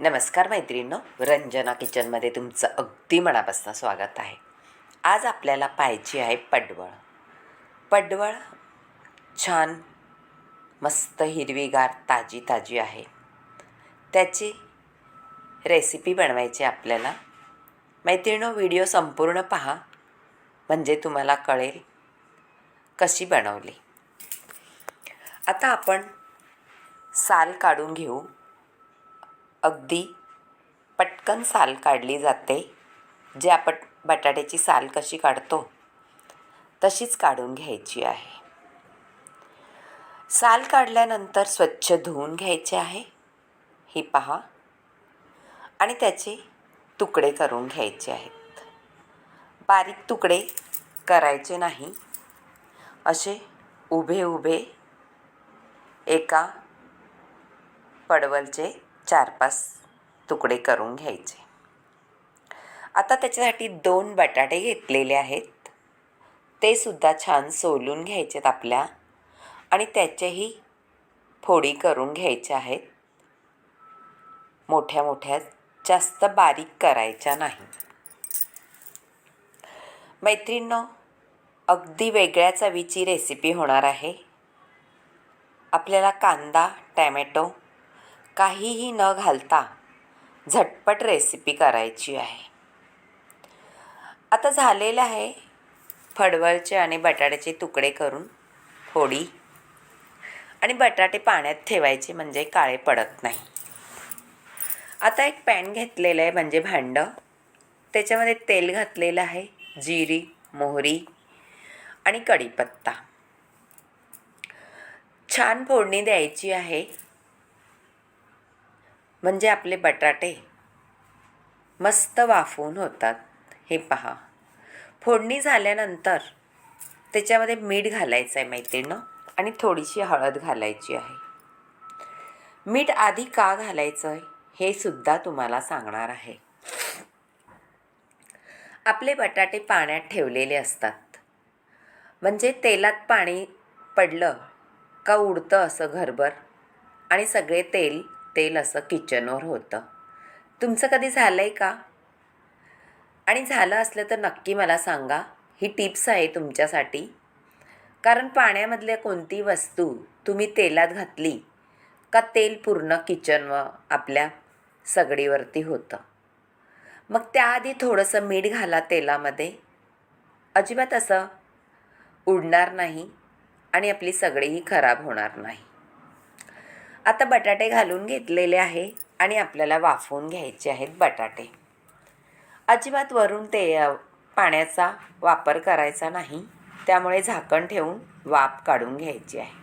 नमस्कार मैत्रिणींनो रंजना किचनमध्ये तुमचं अगदी मनापासून स्वागत आहे. आज आपल्याला पाहायची आहे पडवळ. पडवळ छान मस्त हिरवीगार ताजी ताजी आहे. त्याची रेसिपी बनवायची आपल्याला. मैत्रिणींनो व्हिडिओ संपूर्ण पहा. म्हणजे तुम्हाला कळेल कशी बनवली. आता आपण साल काढून घेऊ. अगदी पटकन साल काढली जाते जे आपण बटाट्याची साल कशी काढतो तशीच काढून घ्यायची आहे. साल काढल्यानंतर स्वच्छ धुवून घ्यायचे आहे ही पहा. आणि त्याचे तुकडे करून घ्यायचे आहेत. बारीक तुकडे करायचे नाही. असे उभे उभे एका पडवलचे चार पाच तुकडे करून घ्यायचे. आता त्याच्यासाठी दोन बटाटे घेतलेले आहेत. ते सुद्धा छान सोलून घ्यायचेत आपल्या आणि त्याचेही फोडी करून घ्यायच्या आहेत. मोठ्या मोठ्या जास्त बारीक करायच्या नाही. मैत्रिणींनो अगदी वेगळ्या चवीची रेसिपी होणार आहे. आपल्याला कांदा टॅमॅटो काहीही न घालता झटपट रेसिपी करायची आहे. आता झालेलं आहे फडवळचे आणि बटाट्याचे तुकडे करून फोडी आणि बटाटे पाण्यात ठेवायचे म्हणजे काळे पडत नाही. आता एक पॅन घेतलेलं आहे म्हणजे भांडं. त्याच्यामध्ये तेल घातलेलं आहे जिरी मोहरी आणि कढीपत्ता. छान फोडणी द्यायची आहे. म्हणजे आपले बटाटे. मस्त वाफवून होतात. हे पहा. फोडणी झाल्यानंतर त्याच्यामध्ये मीठ घालायचं आहे मैत्रिणं आणि थोडीशी हळद घालायची आहे. मीठ आधी का घालायचं आहे हे सुद्धा तुम्हाला सांगणार आहे. आपले बटाटे पाण्यात ठेवलेले असतात. म्हणजे तेलात पाणी पडलं का उडतं असं घरभर? आणि सगळे तेल तेल असं किचनवर होतं. तुमचं कधी झालं आहे का? आणि झालं असलं तर नक्की मला सांगा. ही टिप्स आहे तुमच्यासाठी. कारण पाण्यामधल्या कोणती वस्तू तुम्ही तेलात घातली का तेल पूर्ण किचनवर आपल्या सगडीवरती होतं. मग त्याआधी थोडंसं मीठ घाला तेलामध्ये. अजिबात असं उडणार नाही आणि आपली सगळीही खराब होणार नाही. आता बटाटे घालून घेतलेले आहे आणि आपल्याला वाफवून घ्यायचे आहेत बटाटे. अजिबात वरून ते पाण्याचा वापर करायचा नाही. त्यामुळे झाकण ठेवून वाफ काढून घ्यायची आहे.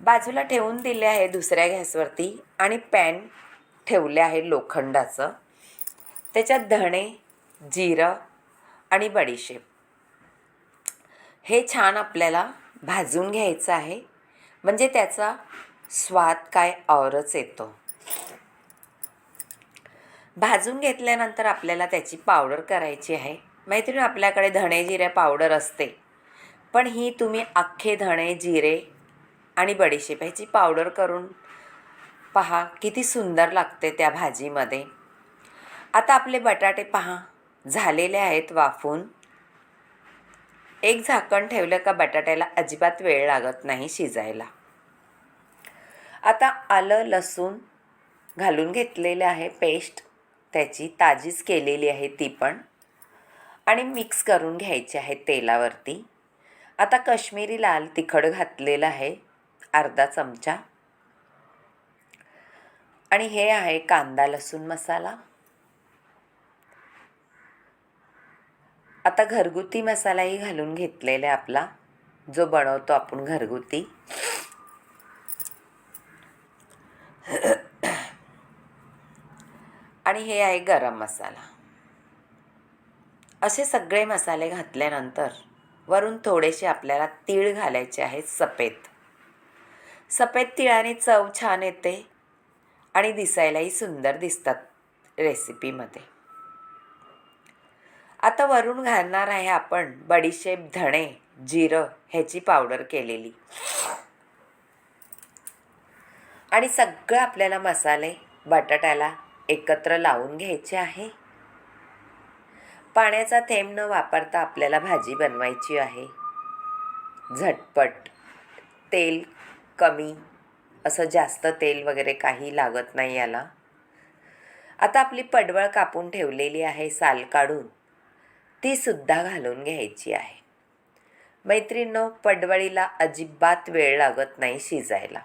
बाजूला ठेवून दिले आहे दुसऱ्या गॅसवरती आणि पॅन ठेवले आहे लोखंडाचं. त्याच्यात धणे जिरं आणि बडीशेप. हे छान आपल्याला भाजून घ्यायचं आहे. म्हणजे त्याचा स्वाद काय औरच येतो. भाजून घेतल्यानंतर आपल्याला त्याची पावडर करायची आहे. मैत्रीण आपल्याकडे धणे जिरे पावडर असते. पण ही तुम्ही अख्खे धणे जिरे आणि बडीशेप ह्याची पावडर करून पहा किती सुंदर लागते त्या भाजीमध्ये. आता आपले बटाटे पहा. झालेले आहेत वाफून. एक झाकण ठेवलं का बटाट्याला अजिबात वेळ लागत नाही शिजायला. आता आलं लसूण घालून घेतलेलं आहे पेस्ट त्याची ताजीच केलेली आहे ती पण. आणि मिक्स करून घ्यायची आहे तेलावरती. आता कश्मीरी लाल तिखट घातलेलं आहे अर्धा चमचा. आणि हे आहे कांदा लसूण मसाला. आता घरगुती मसालाही घालून घेतलेला आहे आपला जो बनवतो आपण घरगुती. आणि हे आहे गरम मसाला. असे सगळे मसाले घातल्यानंतर वरून थोडेसे आपल्याला तीळ घालायचे आहेत सफेद सफेद तिळाने चव छान येते आणि दिसायलाही सुंदर दिसतात रेसिपीमध्ये. आता वरून घालणार आहे आपण बडीशेप धणे जिरं ह्याची पावडर केलेली. आणि सगळं आपल्याला मसाले बटाट्याला एकत्र लावून घ्यायचे आहे. पाण्याचा थेंब न वापरता आपल्याला भाजी बनवायची आहे. झटपट. तेल कमी. असं जास्त तेल वगैरे काही लागत नाही याला. आता आपली पडवळ कापून ठेवलेली आहे साल काढून. ती सुद्धा घालून घ्यायची आहे. मैत्रिणींनो पडवळीला अजिबात वेळ लागत नाही शिजायला.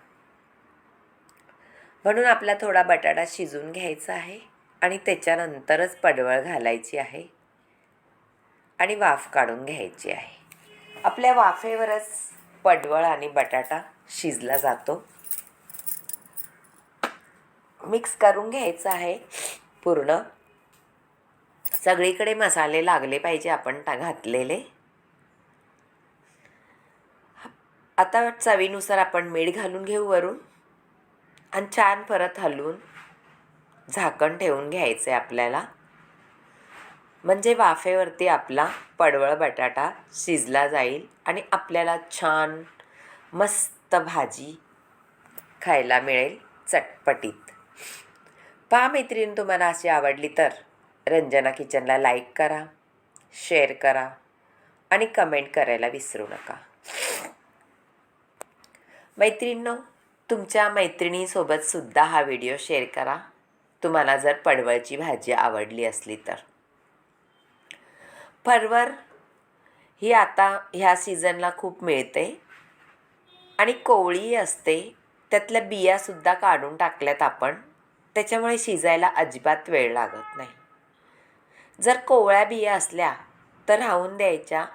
म्हणून आपला थोडा बटाटा शिजून घ्यायचा आहे आणि त्याच्यानंतरच पडवळ घालायची आहे आणि वाफ काढून घ्यायची आहे. आपल्या वाफेवरच पडवळ आणि बटाटा शिजला जातो. मिक्स करून घ्यायचं आहे पूर्ण. सगळीकडे मसाले लागले पाहिजे आपण टा घातलेले. आता चवीनुसार आपण मीठ घालून घेऊ वरून. आणि छान परत हलवून झाकण ठेवून घ्यायचं आहे आपल्याला. म्हणजे वाफेवरती आपला पडवळ बटाटा शिजला जाईल आणि आपल्याला छान मस्त भाजी खायला मिळेल चटपटीत. पहा मैत्रीण तुम्हाला अशी आवडली तर रंजना किचनला लाईक करा शेअर करा आणि कमेंट करायला विसरू नका. मैत्रिणींनो तुमच्या मैत्रिणीसोबतसुद्धा हा व्हिडिओ शेअर करा. तुम्हाला जर पडवळची भाजी आवडली असली तर. परवर ही आता ह्या सीझनला खूप मिळते. आणि कोवळी असते. त्यातल्या बियासुद्धा काढून टाकल्यात आपण. त्याच्यामुळे शिजायला अजिबात वेळ लागत नाही. जर कोवळ्या बिया असल्या तर राहून द्यायच्या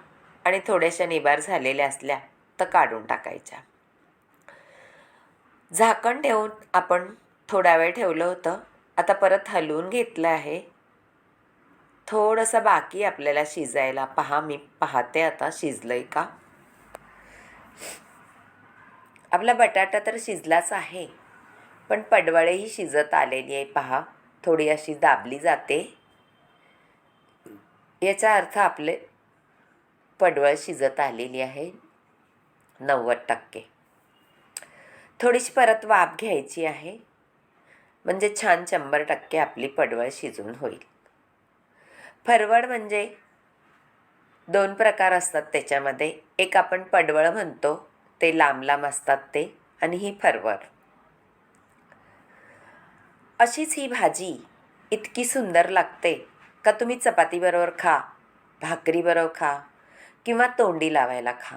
आणि थोड्याशा निबार झालेल्या असल्या तर काढून टाकायच्या. झाकण ठेवून आपण थोडा वेळ ठेवलं होतं. आता परत हलवून घेतलं आहे. थोडंसं बाकी आपल्याला शिजायला पहा. मी पाहते आता शिजलं आहे का? आपला बटाटा तर शिजलाच आहे. पण पडवळेही शिजत आलेली आहे पहा. थोडी अशी दाबली जाते. याचा अर्थ आपले पडवळ शिजत आलेली आहे. नव्वद टक्के. थोडीशी परत वाफ घ्यायची आहे. म्हणजे छान शंभर टक्के आपली पडवळ शिजून होईल. फरवड म्हणजे दोन प्रकार असतात त्याच्यामध्ये. एक आपण पडवळ म्हणतो ते लांब लांब असतात ते आणि ही फरवड. अशीच ही भाजी इतकी सुंदर लागते का तुम्ही चपातीबरोबर खा भाकरीबरोबर खा किंवा तोंडी लावायला खा.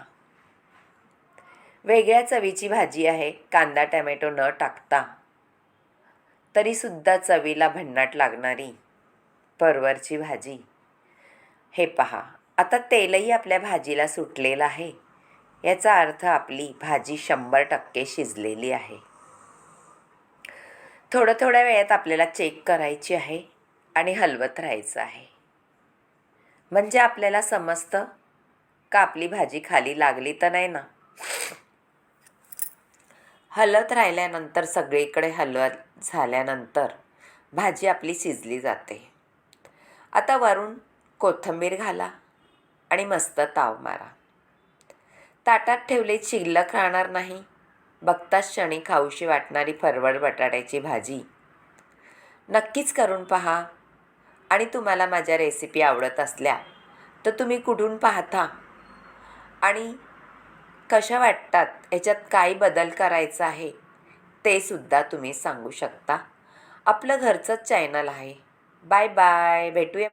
वेगळ्या चवीची भाजी आहे. कांदा टॅमॅटो न टाकता. तरीसुद्धा चवीला भन्नाट लागणारी परवरची भाजी. हे पहा आता तेलही आपल्या भाजीला सुटलेलं आहे. याचा अर्थ आपली भाजी शंभर टक्के शिजलेली आहे. थोड्या थोड्या वेळात आपल्याला चेक करायची आहे आणि हलवत राहायचं आहे. म्हणजे आपल्याला समजतं का आपली भाजी खाली लागली तर नाही ना? हलत राहिल्यानंतर सगळीकडे हलवत झाल्यानंतर भाजी आपली शिजली जाते. आता वरून कोथिंबीर घाला आणि मस्त ताव मारा. ताटात ठेवले शिल्लक राहणार नाही. बघताच क्षणी खाऊशी वाटणारी फरवड बटाट्याची भाजी. नक्कीच करून पहा. आणि तुम्हाला माझ्या रेसिपी आवडत असल्या तर तुम्ही कुठून पाहता? आणि कशा वाटतात? याच्यात काय बदल करायचा आहे? ते सुद्धा तुम्ही सांगू शकता. आपलं घरचंच चॅनल आहे. बाय बाय भेटूया.